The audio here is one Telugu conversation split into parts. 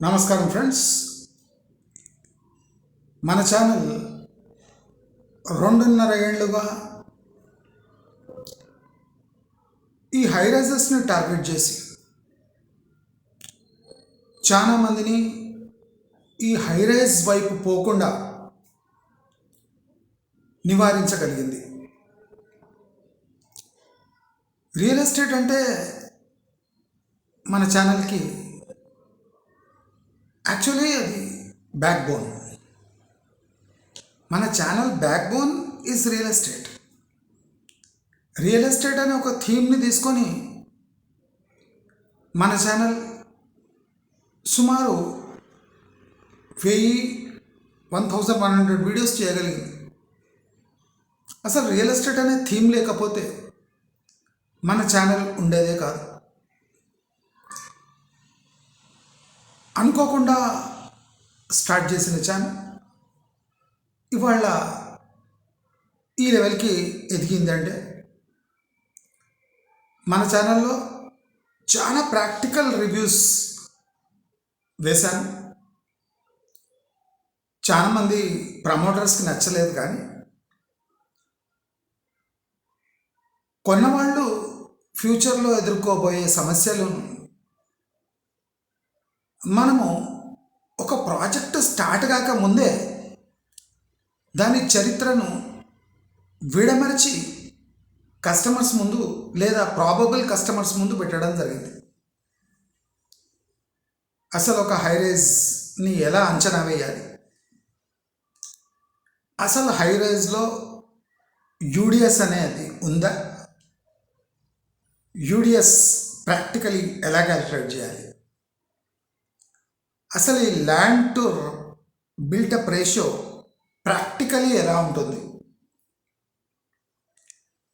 నమస్కారం ఫ్రెండ్స్. మన ఛానల్ రెండున్నర ఏళ్ళుగా ఈ హైరైజెస్ని టార్గెట్ చేసి చాలా మందిని ఈ హైరైజ్ వైపు పోకుండా నివారించగలిగింది. రియల్ ఎస్టేట్ అంటే మన ఛానల్కి యాక్చువల్లీ అది బ్యాక్ బోన్ మన channel backbone is real estate. Real estate అనే ఒక థీమ్ని తీసుకొని మన ఛానల్ సుమారు వెయ్యి one thousand one hundred videos చేయగలిగింది. అసలు రియల్ ఎస్టేట్ అనే థీమ్ లేకపోతే మన ఛానల్ ఉండేదే కాదు. అనుకోకుండా స్టార్ట్ చేసిన ఛానల్ ఇవాళ ఈ లెవెల్కి ఎదిగిందంటే మన ఛానల్లో చాలా ప్రాక్టికల్ రివ్యూస్ వేశాను. చాలామంది ప్రమోటర్స్కి నచ్చలేదు కానీ కొన్నవాళ్ళు ఫ్యూచర్లో ఎదుర్కోబోయే సమస్యలను మనము ఒక ప్రాజెక్ట్ స్టార్ట్ కాక ముందే దాని చరిత్రను విడమరిచి కస్టమర్స్ ముందు లేదా ప్రాబబుల్ కస్టమర్స్ ముందు పెట్టడం జరిగింది. అసలు ఒక హైరేజ్ని ఎలా అంచనా వేయాలి? అసలు హైరేజ్లో యూడిఎస్ అనేది ఉందా? యూడిఎస్ ప్రాక్టికలీ ఎలా క్యాలిక్యులేట్ చేయాలి? అసలు ఈ land to built up ratio practically ఎలా ఉంటుంది?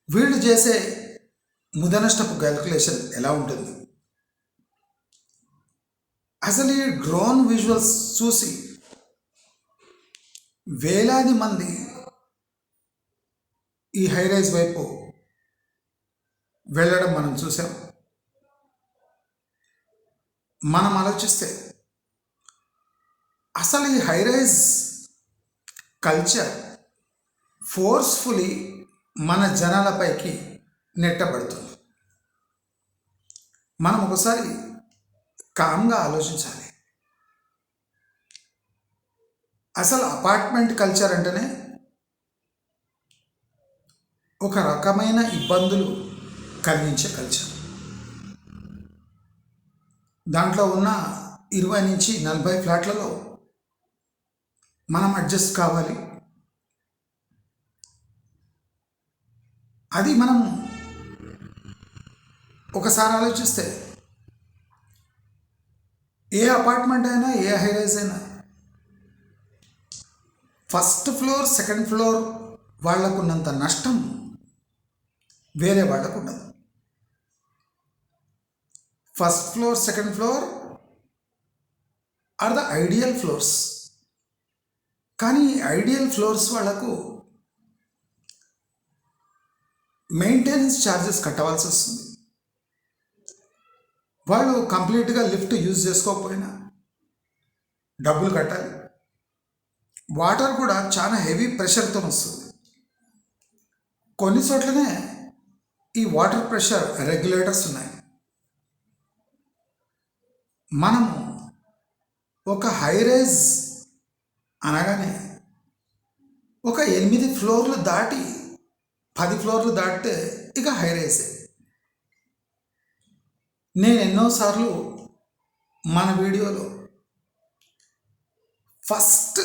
వీళ్ళు చేసే ముదనష్టపు క్యాల్కులేషన్ ఎలా ఉంటుంది? అసలు ఈ డ్రోన్ విజువల్స్ చూసి వేలాది మంది ఈ హైరైజ్ వైపు వెళ్ళడం మనం చూసాం మనం ఆలోచిస్తే అసలు ఈ హైరైజ్ కల్చర్ ఫోర్స్ఫుల్లీ మన జనాలపైకి నెట్టబడుతుంది. మనం ఒకసారి కామ్గా ఆలోచించాలి. అసలు అపార్ట్మెంట్ కల్చర్ అంటేనే ఒక రకమైన ఇబ్బందులు కలిగించే కల్చర్ దాంట్లో ఉన్న ఇరవై నుంచి నలభై ఫ్లాట్లలో మనం అడ్జస్ట్ కావాలి. అది మనం ఒకసారి ఆలోచిస్తే ఏ అపార్ట్మెంట్ అయినా ఏ హైరైజ్ అయినా ఫస్ట్ ఫ్లోర్ సెకండ్ ఫ్లోర్ వాళ్ళకున్నంత నష్టం వేరే వాళ్ళకు ఉండదు first floor second floor are the ideal floors కానీ ఐడియల్ ఫ్లోర్స్ వాళ్ళకు మెయింటెనెన్స్ ఛార్జెస్ కట్టవలసి వస్తుంది. వాళ్ళు కంప్లీట్గా లిఫ్ట్ యూజ్ చేసుకోకపోయినా డబ్బులు కట్టాలి. వాటర్ కూడా చాలా హెవీ ప్రెషర్తో వస్తుంది. కొన్ని చోట్లనే ఈ వాటర్ ప్రెషర్ రెగ్యులేటర్స్ ఉన్నాయి. మనము ఒక హైరైజ్ అనగానే ఒక ఎనిమిది ఫ్లోర్లు దాటి పది ఫ్లోర్లు దాటితే ఇక హైరైజే నేను ఎన్నోసార్లు మన వీడియోలో ఫస్ట్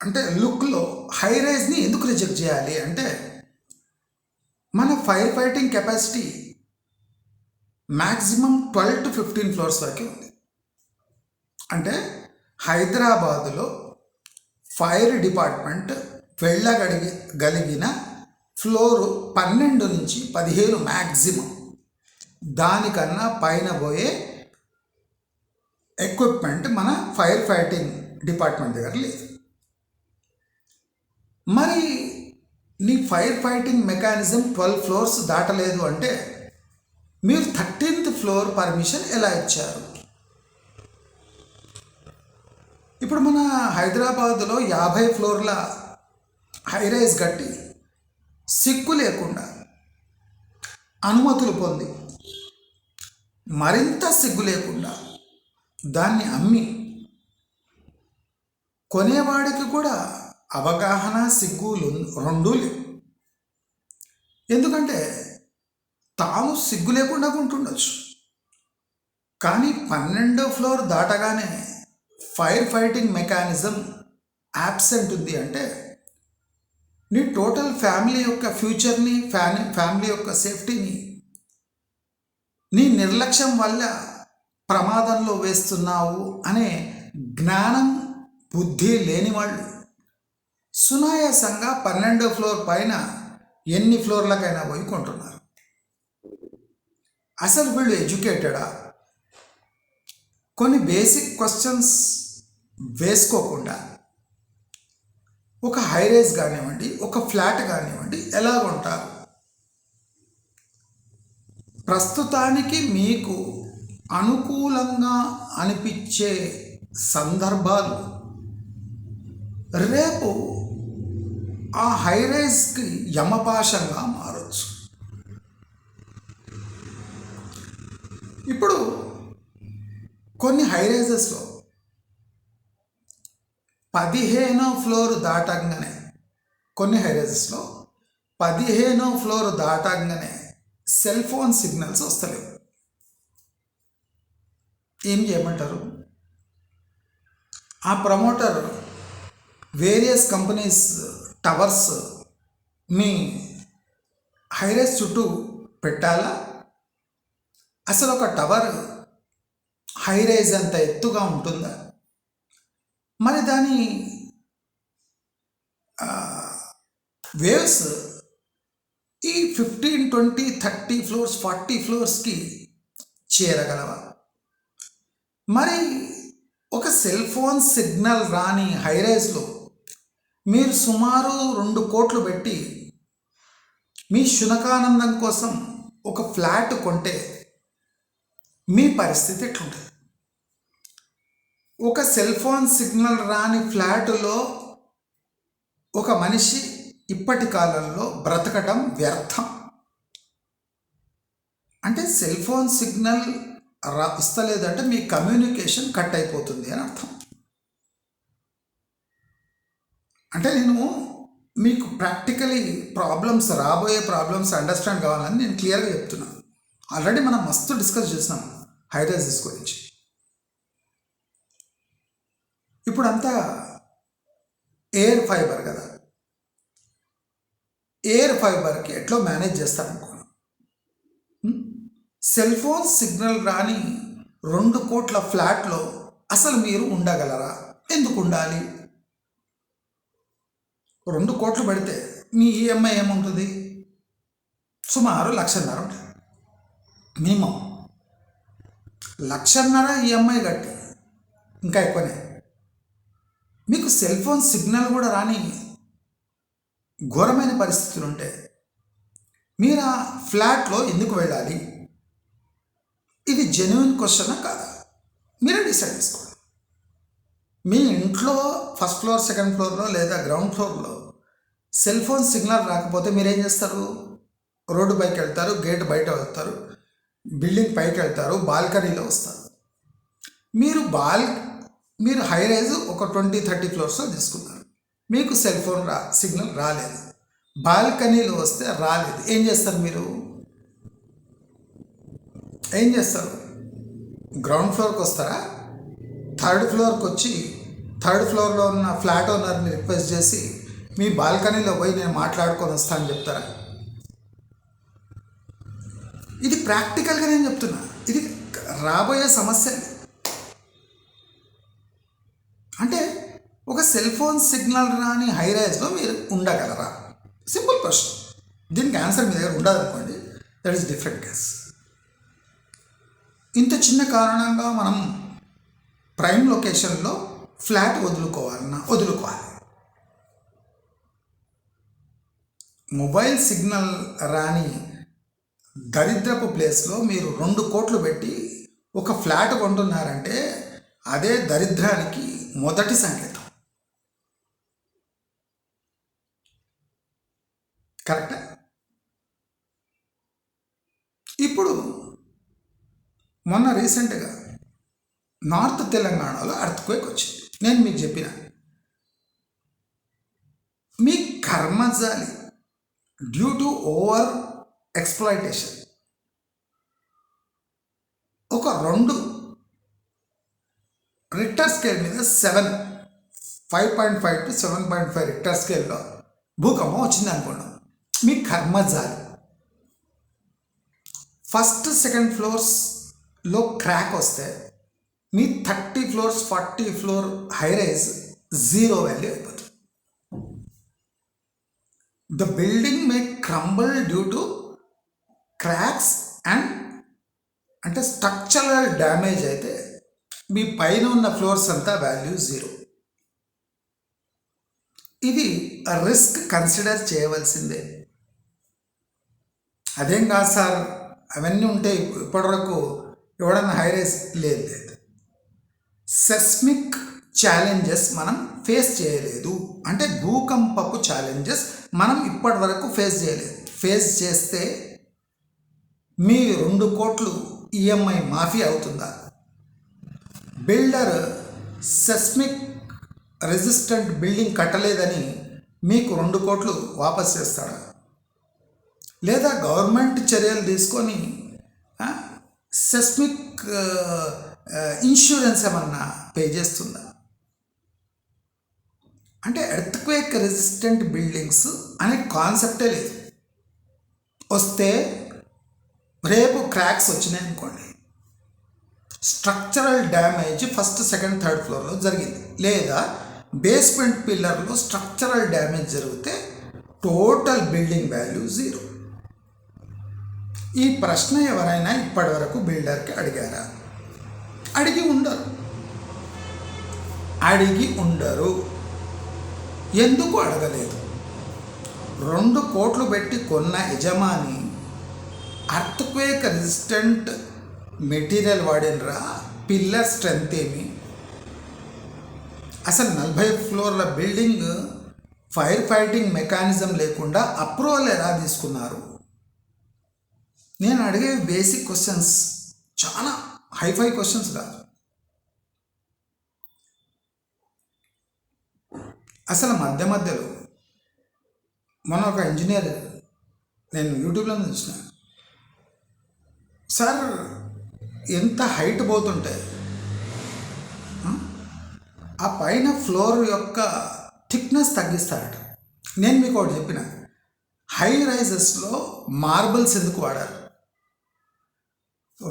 అంటే లుక్లో హైరైజ్ని ఎందుకు రిజెక్ట్ చేయాలి అంటే మన fire fighting capacity maximum twelve to fifteen floors వరకే ఉంది. అంటే హైదరాబాదులో ఫైర్ డిపార్ట్మెంట్ వెళ్ళగలిగి గలిగిన ఫ్లోరు పన్నెండు నుంచి పదిహేను మ్యాక్సిమం దానికన్నా పైన పోయే ఎక్విప్మెంట్ మన ఫైర్ ఫైటింగ్ డిపార్ట్మెంట్ దగ్గర లేదు. మరి నీ fire fighting mechanism twelve floors దాటలేదు అంటే మీరు థర్టీన్త్ ఫ్లోర్ పర్మిషన్ ఎలా ఇచ్చారు? ఇప్పుడు మన హైదరాబాదులో యాభై ఫ్లోర్ల హైరైజ్ కట్టి సిక్కు లేకుండా అనుమతులు పొంది మరింత సిగ్గు లేకుండా దాన్ని అమ్మి కొనేవాడికి కూడా అవగాహన సిగ్గులు రెండూ లేవు. ఎందుకంటే తాను సిగ్గు లేకుండా ఉంటుండొచ్చు. కానీ పన్నెండో ఫ్లోర్ దాటగానే ఫైర్ ఫైటింగ్ మెకానిజం యాబ్సెంట్ ఉంది అంటే నీ టోటల్ ఫ్యామిలీ యొక్క ఫ్యూచర్ని ఫ్యామి ఫ్యామిలీ యొక్క సేఫ్టీని నీ నిర్లక్ష్యం వల్ల ప్రమాదంలో వేస్తున్నావు అనే జ్ఞానం బుద్ధి లేని వాళ్ళు. సునాయాసంగా పన్నెండో ఫ్లోర్ పైన ఎన్ని ఫ్లోర్లకైనా పోయి కొంటున్నారు. అసలు వీళ్ళు ఎడ్యుకేటెడా? కొన్ని బేసిక్ క్వశ్చన్స్ వేసుకోకుండా ఒక హైరేజ్ కానివ్వండి ఒక ఫ్లాట్ కానివ్వండి ఎలా ఉంటారు? ప్రస్తుతానికి మీకు అనుకూలంగా అనిపించే సందర్భాలు. రేపు ఆ హైరేజ్కి యమపాశంగా మారచ్చు. ఇప్పుడు కొన్ని హైరైజెస్లో పదిహేనో ఫ్లోర్ దాటంగానే కొన్ని హైరైజెస్లో పదిహేనో ఫ్లోర్ దాటంగానే సెల్ ఫోన్ సిగ్నల్స్ వస్తలేవు. ఏం చేయమంటారు? ఆ ప్రమోటర్ వేరియస్ కంపెనీస్ టవర్స్ మీ హైరైజ్ చుట్టూ పెట్టాలా? అసలు ఒక టవర్ హై రైజ్ అంత ఎత్తుగా ఉంటుందా? మరి దాని వేవ్స్ ఈ fifteen twenty thirty floors forty ఫ్లోర్స్కి చేరగలవా? మరి ఒక సెల్ ఫోన్ సిగ్నల్ రాని హైరైజ్లో మీరు సుమారు రెండు కోట్లు పెట్టి మీ శునకానందం కోసం ఒక ఫ్లాట్ కొంటే మీ పరిస్థితి ఎట్లుంటుంది? ఒక సెల్ ఫోన్ సిగ్నల్ రాని ఫ్లాటులో ఒక మనిషి ఇప్పటి కాలంలో బ్రతకటం వ్యర్థం. అంటే సెల్ ఫోన్ సిగ్నల్ రా ఇస్తలేదంటే మీ కమ్యూనికేషన్ కట్ అయిపోతుంది అని అర్థం. అంటే నేను మీకు ప్రాక్టికలీ ప్రాబ్లమ్స్ రాబోయే ప్రాబ్లమ్స్ అండర్స్టాండ్ కావాలని నేను క్లియర్గా చెప్తున్నాను ఆల్రెడీ మనం మస్తు డిస్కస్ చేసినాం హైరైజెస్ గురించి. ఇప్పుడు అంతా ఎయిర్ ఫైబర్ కదా. ఎయిర్ ఫైబర్కి ఎట్లా మేనేజ్ చేస్తారనుకో సెల్ ఫోన్ సిగ్నల్ రాని రెండు కోట్ల ఫ్లాట్లో అసలు మీరు ఉండగలరా? ఎందుకు ఉండాలి? రెండు కోట్లు పెడితే మీ ఈఎంఐ ఏముంటుంది? సుమారు లక్షన్నర ఉంటుంది మినిమం. లక్షన్నర ఈఎంఐ కట్టి. ఇంకా ఎక్కువనే. మీకు సెల్ ఫోన్ సిగ్నల్ కూడా రాని ఘోరమైన పరిస్థితులు ఉంటే మీరు ఆ ఫ్లాట్లో ఎందుకు వెళ్ళాలి? ఇది జెన్యున్ క్వశ్చనా కాదా? మీరే డిసైడ్ చేసుకోండి. మీ ఇంట్లో ఫస్ట్ ఫ్లోర్ సెకండ్ ఫ్లోర్లో లేదా గ్రౌండ్ ఫ్లోర్లో సెల్ ఫోన్ సిగ్నల్ రాకపోతే మీరేం చేస్తారు? రోడ్డు బైక్ వెళ్తారు గేట్ బయట వెళ్తారు. బిల్డింగ్ పైకి వెళ్తారు బాల్కనీలో వస్తారు. మీరు బాల్ మీరు హై రైజ్ ఒక ట్వంటీ థర్టీ ఫ్లోర్స్లో తీసుకున్నారు మీకు సెల్ ఫోన్ రా సిగ్నల్ రాలేదు. బాల్కనీలో వస్తే రాలేదు. ఏం చేస్తారు మీరు? ఏం చేస్తారు? గ్రౌండ్ ఫ్లోర్కి వస్తారా? థర్డ్ ఫ్లోర్కి వచ్చి థర్డ్ ఫ్లోర్లో ఉన్న ఫ్లాట్ ఓనర్ని రిక్వెస్ట్ చేసి మీ బాల్కనీలో పోయి నేను మాట్లాడుకొని వస్తానని చెప్తారా? ఇది ప్రాక్టికల్గా నేను చెప్తున్నా. ఇది రాబోయే సమస్య. అంటే ఒక సెల్ ఫోన్ సిగ్నల్ రాని హై రైజ్లో మీరు ఉండగలరా? సింపుల్ క్వశ్చన్ దీనికి ఆన్సర్ మీ దగ్గర ఉండాలనుకోండి. దట్ ఈస్ డిఫరెంట్ కేస్ ఇంత చిన్న కారణంగా మనం ప్రైమ్ లొకేషన్లో ఫ్లాట్ వదులుకోవాలన్నా వదులుకోవాలి. మొబైల్ సిగ్నల్ రాని దరిద్రపు ప్లేస్లో మీరు రెండు కోట్లు పెట్టి ఒక ఫ్లాట్ కొంటున్నారంటే అదే దరిద్రానికి మొదటి సంకేతం. కరెక్టా? ఇప్పుడు మొన్న రీసెంట్గా నార్త్ తెలంగాణలో అర్త్క్వేక్ వచ్చింది. నేను మీకు చెప్పిన. మీ కర్మజాలి డ్యూ టు ఓవర్ ఎక్స్ప్లాయిటేషన్. ఒక రెండు రిక్టర్ స్కేల్ మీద seven five point five to seven point five Richter స్కేల్లో భూకంపం వచ్చింది అనుకోండి. మీ కర్మజాలి ఫస్ట్ సెకండ్ ఫ్లోర్స్లో క్రాక్ వస్తే మీ thirty floors forty floor high rise zero value అయిపోతుంది. The building may crumble due to cracks and అంటే స్ట్రక్చరల్ డ్యామేజ్ అయితే మీ పైన ఉన్న ఫ్లోర్స్ అంతా వాల్యూ జీరో. ఇది రిస్క్ కన్సిడర్ చేయవలసిందే. అదేం కాదు సార్ అవన్నీ ఉంటే ఇప్పటివరకు ఎవడన్నా హైరైజ్ లేదు లేదు. సెస్మిక్ ఛాలెంజెస్ మనం ఫేస్ చేయలేదు. అంటే భూకంపపు ఛాలెంజెస్ మనం ఇప్పటి వరకు ఫేస్ చేయలేదు. ఫేస్ చేస్తే మీ రెండు కోట్లు ఈఎంఐ మాఫీ అవుతుందా? బిల్డర్ సెస్మిక్ రెసిస్టెంట్ బిల్డింగ్ కట్టలేదని మీకు రెండు కోట్లు వాపస్ చేస్తాడా? లేదా గవర్నమెంట్ చర్యలు తీసుకొని సెస్మిక్ ఇన్సూరెన్స్ ఏమన్నా పే చేస్తుందా? అంటే ఎర్త్క్వేక్ రెసిస్టెంట్ బిల్డింగ్స్ అనే కాన్సెప్టే లేదు. వస్తే రేపు క్రాక్స్ వచ్చినాయి అనుకోండి. Structural damage first second third ఫ్లోర్లో జరిగింది. లేదా బేస్మెంట్ పిల్లర్లో స్ట్రక్చరల్ డ్యామేజ్ జరిగితే టోటల్ బిల్డింగ్ వాల్యూ జీరో. ఈ ప్రశ్న ఎవరైనా ఇప్పటివరకు బిల్డర్కి అడిగారా? అడిగి ఉండరు. అడిగి ఉండరు. ఎందుకు అడగలేదు? రెండు కోట్లు పెట్టి కొన్న యజమాని అర్త్క్వేక్ రెసిస్టెంట్ మెటీరియల్ వాడినరా? పిల్లర్ స్ట్రెంత్ ఏమి? అసలు నలభై ఫ్లోర్ల బిల్డింగ్ ఫైర్ ఫైటింగ్ మెకానిజం లేకుండా అప్రూవల్ ఎలా తీసుకున్నారు? నేను అడిగే బేసిక్ క్వశ్చన్స్ చాలా హైఫై క్వశ్చన్స్ కాదు అసలు మధ్య మధ్యలో మొన్న ఒక ఇంజనీర్ నేను యూట్యూబ్లో చూసినాను సార్ ఎంత హైట్ పోతుంటే? ఆ? పైన ఫ్లోర్ యొక్క థిక్నెస్ తగ్గిస్తారట. నేను మీకు ఒకటి చెప్పిన. హై రైజెస్లో మార్బల్స్ ఎందుకు వాడారు?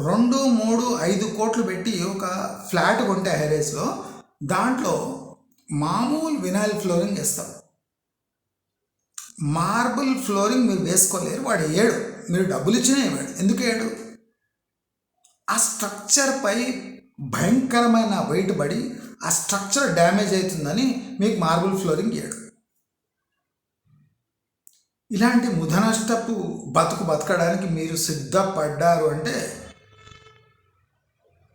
రెండు మూడు ఐదు కోట్లు పెట్టి ఒక ఫ్లాట్ కొంటే హై రైజ్లో దాంట్లో మామూలు వినాయిల్ ఫ్లోరింగ్ వేస్తాం. మార్బుల్ ఫ్లోరింగ్ మీరు వేసుకోలేరు వాడు వేయడు మీరు డబ్బులు ఇచ్చినా వేయడు ఎందుకు వేయడు ఆ స్ట్రక్చర్పై భయంకరమైన వెయిట్ పడి ఆ స్ట్రక్చర్ డ్యామేజ్ అవుతుందని మీకు మార్బుల్ ఫ్లోరింగ్ ఇయ్యాడు. ఇలాంటి ముధనష్టపు బతుకు బతకడానికి మీరు సిద్ధపడ్డారు అంటే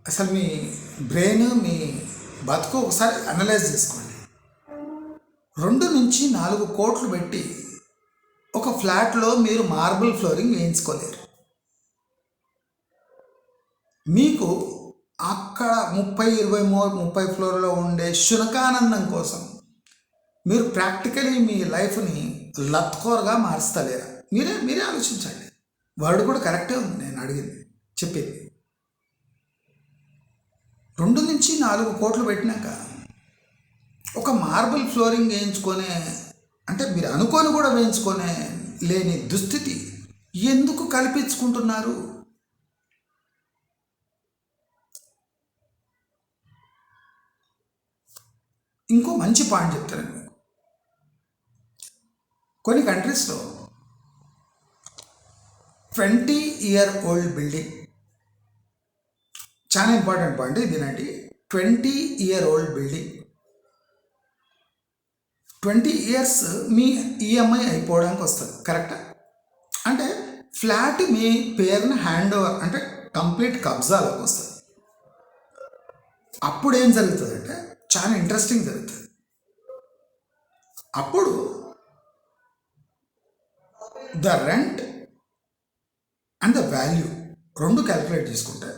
అసలు మీ బ్రెయిన్ మీ బతుకు ఒకసారి అనలైజ్ చేసుకోండి. రెండు నుంచి నాలుగు కోట్లు పెట్టి ఒక ఫ్లాట్లో మీరు మార్బుల్ ఫ్లోరింగ్ వేయించుకోలేరు. మీకు అక్కడ ముప్పై ఇరవై మూడు ముప్పై ఫ్లోర్లో ఉండే శునకానందం కోసం మీరు ప్రాక్టికలీ మీ లైఫ్ని లత్కోరగా మారుస్తలేరా? మీరే మీరే ఆలోచించండి. వర్డ్ కూడా కరెక్టే ఉంది నేను అడిగింది చెప్పింది. రెండు నుంచి నాలుగు కోట్లు పెట్టినాక ఒక మార్బుల్ ఫ్లోరింగ్ వేయించుకొనే అంటే మీరు అనుకొని కూడా వేయించుకొనే లేని దుస్థితి ఎందుకు కల్పించుకుంటున్నారు? ఇంకో మంచి పాయింట్ చెప్తాను మీకు. కొన్ని కంట్రీస్లో ట్వంటీ ఇయర్ ఓల్డ్ బిల్డింగ్ చాలా ఇంపార్టెంట్ పాయింట్ ఇదేనండి twenty year old building. Twenty years మీ ఈఎంఐ అయిపోవడానికి వస్తుంది కరెక్టా? అంటే ఫ్లాట్ మీ పేరున హ్యాండ్ ఓవర్ అంటే కంప్లీట్ కబ్జాలోకి వస్తుంది. అప్పుడు ఏం జరుగుతుందంటే చాలా ఇంట్రెస్టింగ్ జరుగుతుంది. అప్పుడు the rent and the value రెండు క్యాలిక్యులేట్ చేసుకుంటే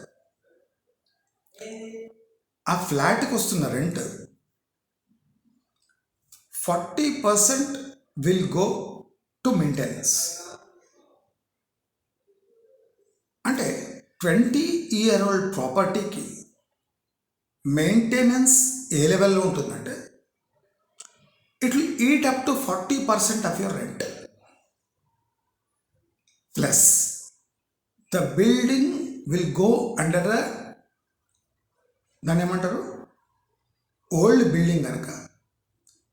ఆ ఫ్లాట్కి వస్తున్న rent forty percent will go to maintenance అంటే ట్వంటీ ఇయర్ ఓల్డ్ ప్రాపర్టీకి మెయింటెనెన్స్ ఏ లెవెల్లో ఉంటుందంటే it will eat up to forty percent of your rent plus the building will go under దాన్ని ఏమంటారు? ఓల్డ్ బిల్డింగ్ కనుక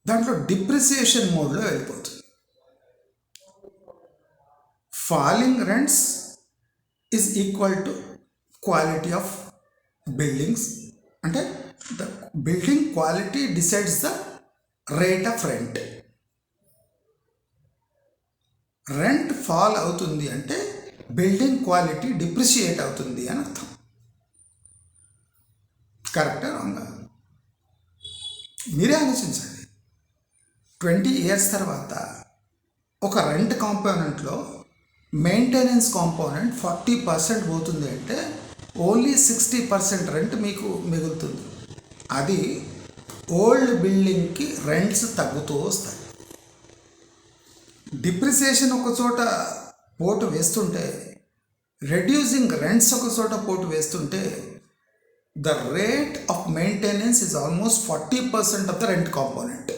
దాంట్లో డిప్రిసియేషన్ మోడ్లో వెళ్ళిపోతుంది. Falling rents is equal to quality of buildings అంటే the building quality decides the rate of rent. Rent fall అవుతుంది అంటే బిల్డింగ్ క్వాలిటీ డిప్రిషియేట్ అవుతుంది అని అర్థం. కరెక్టా రాంగ్? మీరే ఆలోచించండి. ట్వంటీ ఇయర్స్ తర్వాత ఒక రెంట్ కాంపోనెంట్లో మెయింటెనెన్స్ కాంపోనెంట్ ఫార్టీ పర్సెంట్ పోతుంది అంటే ఓన్లీ సిక్స్టీ పర్సెంట్ రెంట్ మీకు మిగులుతుంది. అది ఓల్డ్ బిల్డింగ్కి రెంట్స్ తగ్గుతూ వస్తాయి. డిప్రిసియేషన్ ఒక చోట పోటు వేస్తుంటే రెడ్యూసింగ్ రెంట్స్ ఒక చోట పోటు వేస్తుంటే the rate of maintenance is almost forty percent of the rent component.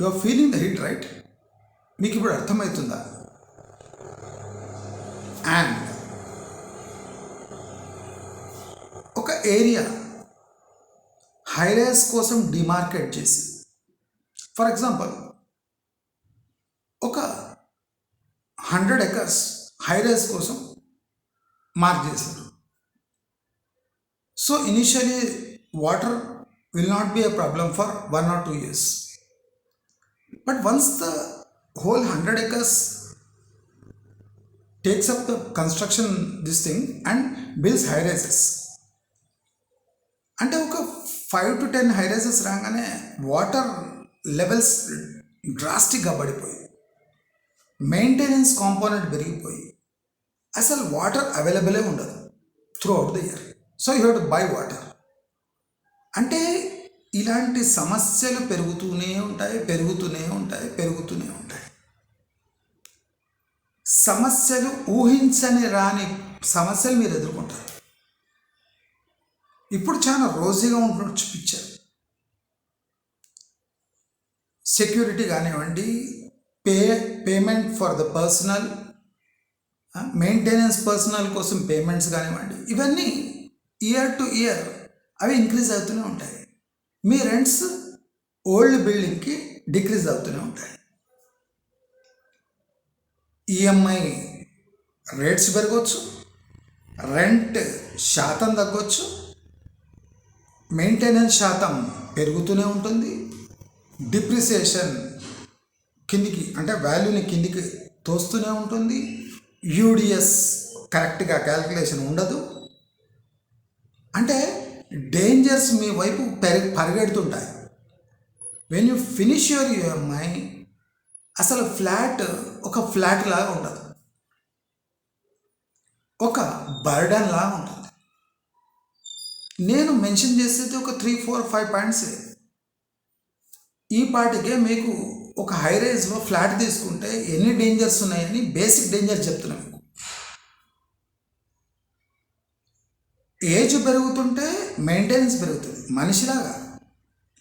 You are feeling the hit right? మీకు ఇప్పుడు అర్థమవుతుందా? ఏరియా హైరేస్ కోసం డిమార్కెట్ చేసి ఫర్ ఎగ్జాంపుల్ ఒక హండ్రెడ్ ఎకర్స్ హైరేస్ కోసం మార్క్ చేశారు so initially water will not be a problem for one or two years but once the whole hundred acres takes up the construction this thing and builds high rises అంటే ఒక five to ten high rises రాగానే వాటర్ లెవెల్స్ డ్రాస్టిక్గా పడిపోయి మెయింటెనెన్స్ కాంపోనెంట్ పెరిగిపోయి అసలు వాటర్ అవైలబులే ఉండదు throughout the year so you have to buy water అంటే ఇలాంటి సమస్యలు పెరుగుతూనే ఉంటాయి పెరుగుతూనే ఉంటాయి పెరుగుతూనే ఉంటాయి. సమస్యలు ఊహించని రాని సమస్యలు మీరు ఎదుర్కొంటారు. ఇప్పుడు చాలా రోజీగా ఉంటున్నట్టు చూపించారు సెక్యూరిటీ కానివ్వండి pay payment for the personal maintenance personal కోసం పేమెంట్స్ కానివ్వండి ఇవన్నీ ఇయర్ టు ఇయర్ అవి ఇంక్రీజ్ అవుతూనే ఉంటాయి. మీ రెంట్స్ ఓల్డ్ బిల్డింగ్కి డిక్రీజ్ అవుతూనే ఉంటాయి. ఈఎంఐ రేట్స్ పెరగవచ్చు రెంట్ శాతం తగ్గొచ్చు మెయింటెనెన్స్ శాతం పెరుగుతూనే ఉంటుంది. డిప్రిసియేషన్ కిందికి అంటే వాల్యూని కిందికి తోస్తూనే ఉంటుంది. యూడిఎస్ కరెక్ట్గా క్యాల్కులేషన్ ఉండదు. అంటే డేంజర్స్ మీ వైపు పెరి పరిగెడుతుంటాయి. When you finish your EMI అసలు ఫ్లాట్ ఒక ఫ్లాట్ లాగా ఉండదు ఒక బర్డన్ లాగా ఉంటుంది. నేను మెన్షన్ చేసేది ఒక త్రీ ఫోర్ ఫైవ్ పాయింట్స్ ఈ పాటికే మీకు ఒక హై రేజ్లో ఫ్లాట్ తీసుకుంటే ఎన్ని డేంజర్స్ ఉన్నాయని బేసిక్ డేంజర్స్ చెప్తున్నాను మీకు. ఏజ్ పెరుగుతుంటే మెయింటెనెన్స్ పెరుగుతుంది. మనిషిలాగా.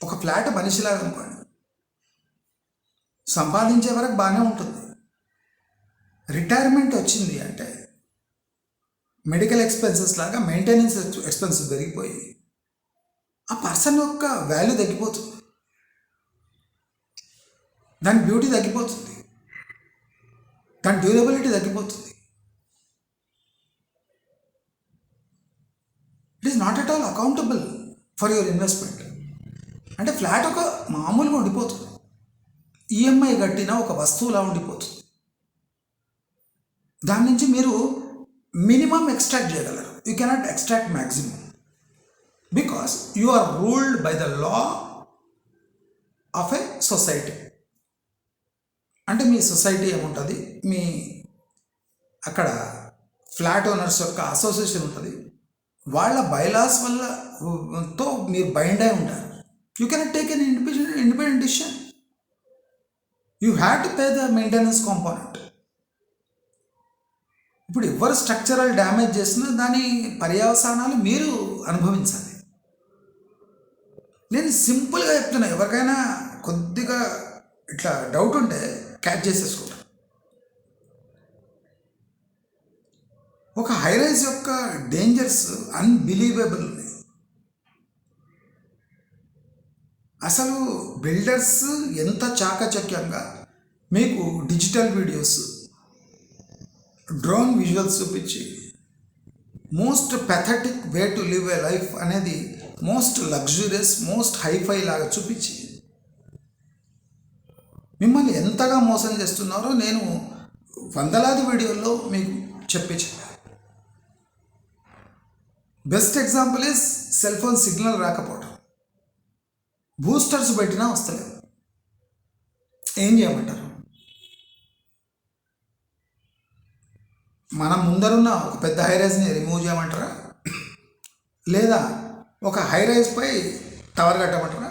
ఒక ఫ్లాట్ మనిషిలాగా అనుకోండి. సంపాదించే వరకు బాగానే ఉంటుంది. రిటైర్మెంట్ వచ్చింది అంటే మెడికల్ ఎక్స్పెన్సెస్ లాగా మెయింటెనెన్స్ ఎక్స్పెన్సెస్ పెరిగిపోయి ఆ పర్సన్ యొక్క వాల్యూ తగ్గిపోతుంది. దాని బ్యూటీ తగ్గిపోతుంది. దాని డ్యూరబిలిటీ తగ్గిపోతుంది. It is not at all accountable for your investment అంటే ఫ్లాట్ ఒక మామూలుగా ఉండిపోతుంది. ఈఎంఐ కట్టిన ఒక వస్తువులా ఉండిపోతుంది. దాని నుంచి మీరు మినిమం ఎక్స్ట్రాక్ట్ చేయగలరు. You cannot extract maximum because you are ruled by the law of a society అంటే మీ సొసైటీ ఏముంటుంది? మీ అక్కడ ఫ్లాట్ ఓనర్స్ యొక్క అసోసియేషన్ ఉంటుంది. వాళ్ళ బైలాస్ వల్ల తో మీరు బైండ్ అయి ఉంటారు. You cannot take an independent independent decision you have to pay the maintenance component ఇప్పుడు ఎవరు స్ట్రక్చరల్ డ్యామేజ్ చేసినా దాని పర్యవసానాలు మీరు అనుభవించాలి. నేను సింపుల్గా చెప్తున్నా ఎవరికైనా కొద్దిగా ఇట్లా డౌట్ ఉంటే క్యాచ్ చేసేసుకుంటా ఒక హైరైజ్ యొక్క డేంజర్స్ అన్బిలీవబుల్ ఉన్నాయి. అసలు బిల్డర్స్ ఎంత చాకచక్యంగా మీకు డిజిటల్ వీడియోస్ డ్రోన్ విజువల్స్ చూపించి most pathetic way to live a life అనేది most luxurious most hi fi లాగా చూపించి మిమ్మల్ని ఎంతగా మోసం చేస్తున్నారో నేను వందలాది వీడియోల్లో మీకు చెప్పి చెప్పాను best example is cell phone signal రాకపోవడం బూస్టర్స్ పెట్టినా వస్తలేవు ఏం చేయమంటారు? మనం ముందరున్న ఒక పెద్ద హైరైజ్ని రిమూవ్ చేయమంటారా? లేదా ఒక హైరైజ్పై టవర్ కట్టమంటారా?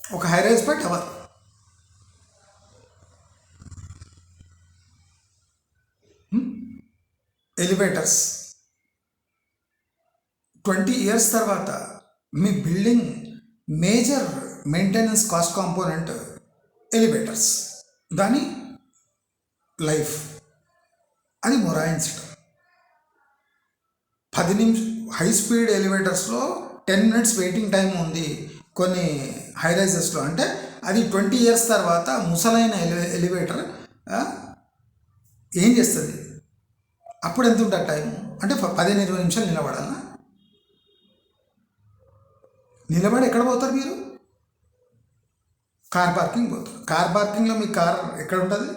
ఒక హైరైజ్పై టవర్ ఎలివేటర్స్ ట్వంటీ ఇయర్స్ తర్వాత మీ building major maintenance cost component elevators దాని లైఫ్ అది మొరాయించటం. పది నిమిషం హై స్పీడ్ ఎలివేటర్స్లో టెన్ మినిట్స్ వెయిటింగ్ టైం ఉంది కొన్ని హైరైజెస్లో అంటే అది ట్వంటీ ఇయర్స్ తర్వాత ముసలైన ఎలివే ఎలివేటర్ ఏం చేస్తుంది? అప్పుడు ఎంత ఉంటుంది టైం అంటే పదిహేను ఇరవై నిమిషాలు నిలబడాలా? నిలబడి ఎక్కడ పోతారు మీరు? కార్ పార్కింగ్ పోతారు. కార్ పార్కింగ్లో మీ కార్ ఎక్కడ ఉంటుంది?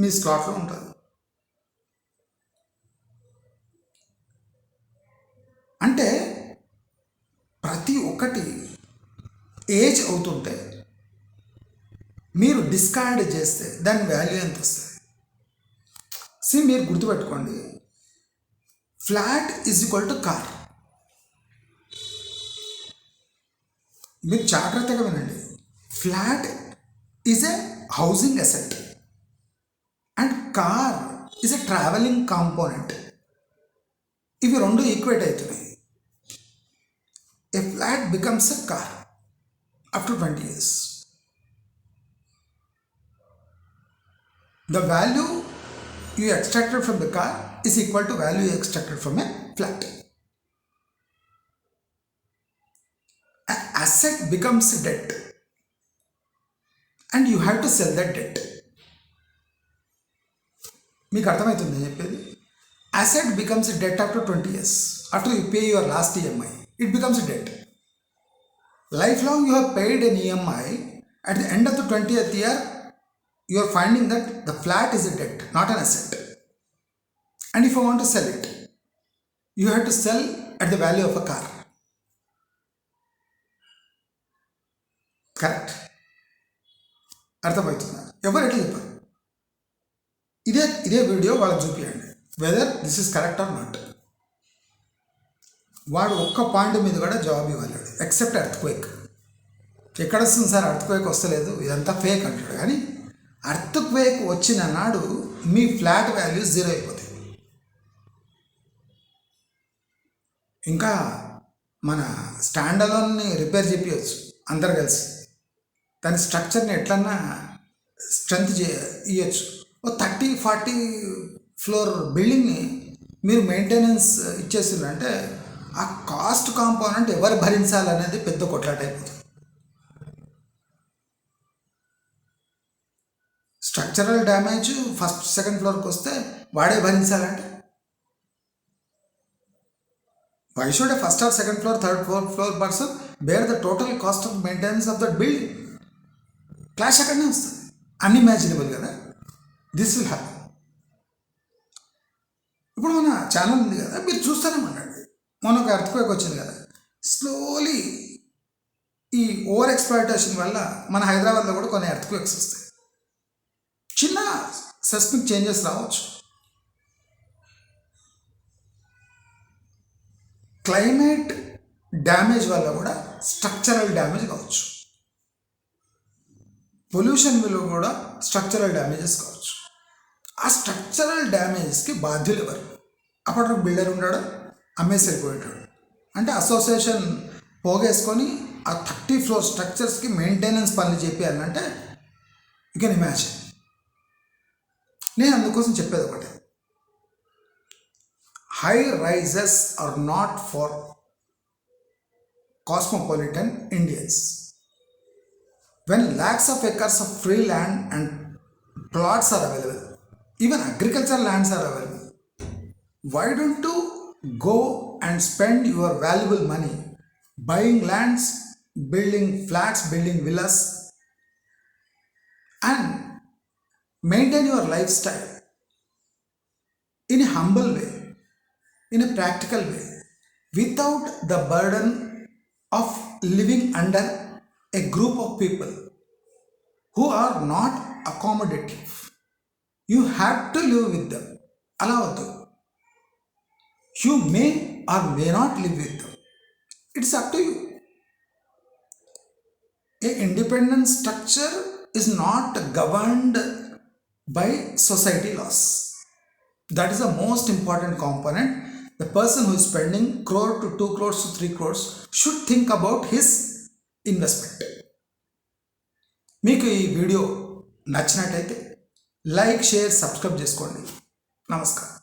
మీ స్లాట్లో ఉంటుంది. అంటే ప్రతి ఒక్కటి ఏజ్ అవుతుంటే మీరు డిస్కార్డ్ చేస్తే దాని వాల్యూ ఎంత వస్తుంది? సి మీరు గుర్తుపెట్టుకోండి. Flat is equal to car మీరు జాగ్రత్తగా వినండి. Flat is a housing asset and car is a travelling component ఇవి రెండు ఈక్వేట్ అవుతున్నాయి. a flat becomes a car after twenty years the value you extracted from the car is equal to value extracted from a flat asset becomes debt and you have to sell that debt మీకు అర్థమవుతుంది నేను చెప్పేది asset becomes debt after twenty years after you pay your last EMI it becomes debt life long you have paid an EMI at the end of the twentieth year you are finding that the flat is a debt not an asset and if you want to sell it you have to sell at the value of a car correct అర్థమవుతుందా? ఎవరు ఎట్లా చెప్పారు? ఇదే ఇదే వీడియో వాళ్ళకి చూపించండి whether this is correct or not వాడు ఒక్క పాయింట్ మీద కూడా జవాబు ఇవ్వలేడు ఎక్సెప్ట్ అర్త్ క్వేక్ ఎక్కడ వస్తుంది సార్? అర్త్ క్వేక్ వస్తలేదు ఇదంతా ఫేక్ అంటాడు. కానీ అర్త్ క్వేక్ వచ్చిన నాడు మీ ఫ్లాట్ వాల్యూ జీరో అయిపోతాయి. ఇంకా మన స్టాండ్ అలోన్ని రిపేర్ చేపించవచ్చు అందరు కలిసి. దాని స్ట్రక్చర్ని ఎట్లన్నా స్ట్రెంత్ చే ఇవ్వచ్చు ఓ థర్టీ ఫార్టీ ఫ్లోర్ బిల్డింగ్ని మీరు మెయింటెనెన్స్ ఇచ్చేసిందంటే ఆ కాస్ట్ కాంపోనెంట్ ఎవరు భరించాలనేది పెద్ద కొట్లాట అయిపోతుంది. స్ట్రక్చరల్ డ్యామేజ్ ఫస్ట్ సెకండ్ ఫ్లోర్కి వస్తే వాడే భరించాలంటే? Why should first or second floor third floor floor person bear the total cost of maintenance of that building clash అక్కడనే వస్తుంది. అన్ఇమాజినబుల్ కదా? దిస్ విల్ హ్యాపన్ ఇప్పుడు మన ఛానల్ ఉంది కదా మీరు చూస్తూనే ఉండండి మొన్న ఒక అర్థక్వేక్ వచ్చింది కదా. స్లోలీ ఈ ఓవర్ ఎక్స్ప్లాయిటేషన్ వల్ల మన హైదరాబాద్లో కూడా కొన్ని ఎర్త్క్వేక్స్ వస్తాయి. చిన్న సెస్మిక్ చేంజెస్ రావచ్చు. క్లైమేట్ డ్యామేజ్ వల్ల కూడా స్ట్రక్చరల్ డ్యామేజ్ కావచ్చు. పొల్యూషన్ వల్ల కూడా స్ట్రక్చరల్ డ్యామేజెస్ కావచ్చు. ఆ స్ట్రక్చరల్ డ్యామేజెస్కి బాధ్యులు ఎవరు? అప్పటికి బిల్డర్ ఉన్నాడా? అమ్మేసి అంటే అసోసియేషన్ పోగేసుకొని ఆ థర్టీ ఫ్లోర్ స్ట్రక్చర్స్కి మెయింటెనెన్స్ పనులు చెప్పారంటే యూ కెన్ ఇమాజిన్ నేను అందుకోసం చెప్పేది ఒకటి. High rises are not for cosmopolitan Indians when lakhs of acres of free land and plots are available, even agricultural lands are available. Why don't you go and spend your valuable money buying lands, building flats, building villas, and maintain your lifestyle in a humble way, in a practical way, without the burden of living under a group of people who are not accommodative. You have to live with them. Allow them. You may or may not live with. It's up to you. A independent structure is not governed by society laws. That is the most important component. The person who is spending crore to two crores to three crores should think about his investment మీకు ఈ వీడియో నచ్చినట్టయితే లైక్ షేర్ సబ్స్క్రైబ్ చేసుకోండి నమస్కారం